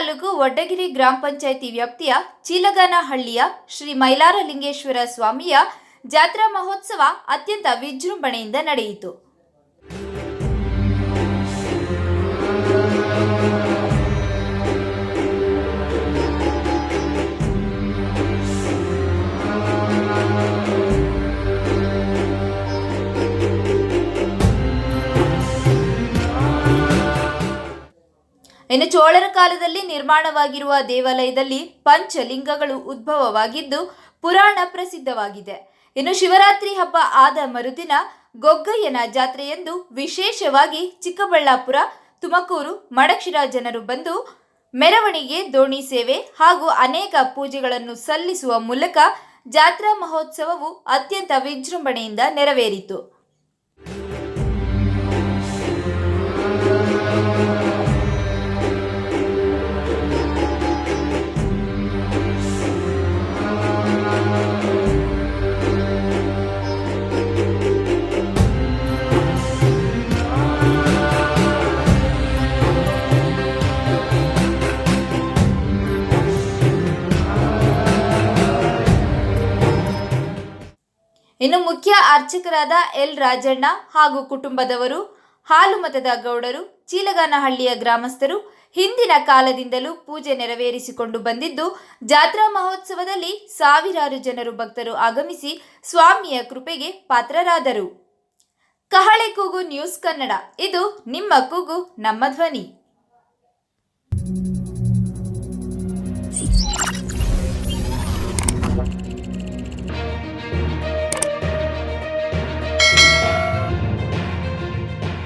ತಾಲೂಕು ವಡ್ಡಗಿರಿ ಗ್ರಾಮ ಪಂಚಾಯಿತಿ ವ್ಯಾಪ್ತಿಯ ಚೀಲಗಾನಹಳ್ಳಿಯ ಶ್ರೀ ಮೈಲಾರಲಿಂಗೇಶ್ವರ ಸ್ವಾಮಿಯ ಜಾತ್ರಾ ಮಹೋತ್ಸವ ಅತ್ಯಂತ ವಿಜೃಂಭಣೆಯಿಂದ ನಡೆಯಿತು. ಇನ್ನು ಚೋಳರ ಕಾಲದಲ್ಲಿ ನಿರ್ಮಾಣವಾಗಿರುವ ದೇವಾಲಯದಲ್ಲಿ ಪಂಚಲಿಂಗಗಳು ಉದ್ಭವವಾಗಿದ್ದು ಪುರಾಣ ಪ್ರಸಿದ್ಧವಾಗಿದೆ. ಇನ್ನು ಶಿವರಾತ್ರಿ ಹಬ್ಬ ಆದ ಮರುದಿನ ಗೊಗ್ಗಯ್ಯನ ಜಾತ್ರೆಯೆಂದು ವಿಶೇಷವಾಗಿ ಚಿಕ್ಕಬಳ್ಳಾಪುರ, ತುಮಕೂರು, ಮಡಕ್ಷಿರ ಜನರು ಬಂದು ಮೆರವಣಿಗೆ, ದೋಣಿ ಸೇವೆ ಹಾಗೂ ಅನೇಕ ಪೂಜೆಗಳನ್ನು ಸಲ್ಲಿಸುವ ಮೂಲಕ ಜಾತ್ರಾ ಮಹೋತ್ಸವವು ಅತ್ಯಂತ ವಿಜೃಂಭಣೆಯಿಂದ ನೆರವೇರಿತು. ಇನ್ನು ಮುಖ್ಯ ಅರ್ಚಕರಾದ ಎಲ್ ರಾಜಣ್ಣ ಹಾಗೂ ಕುಟುಂಬದವರು, ಹಾಲು ಮತದ ಗೌಡರು, ಚೀಲಗಾನಹಳ್ಳಿಯ ಗ್ರಾಮಸ್ಥರು ಹಿಂದಿನ ಕಾಲದಿಂದಲೂ ಪೂಜೆ ನೆರವೇರಿಸಿಕೊಂಡು ಬಂದಿದ್ದು, ಜಾತ್ರಾ ಮಹೋತ್ಸವದಲ್ಲಿ ಸಾವಿರಾರು ಜನರು ಭಕ್ತರು ಆಗಮಿಸಿ ಸ್ವಾಮಿಯ ಕೃಪೆಗೆ ಪಾತ್ರರಾದರು. ಕಹಳೆ ಕೂಗು ನ್ಯೂಸ್ ಕನ್ನಡ, ಇದು ನಿಮ್ಮ ಕೂಗು, ನಮ್ಮ ಧ್ವನಿ.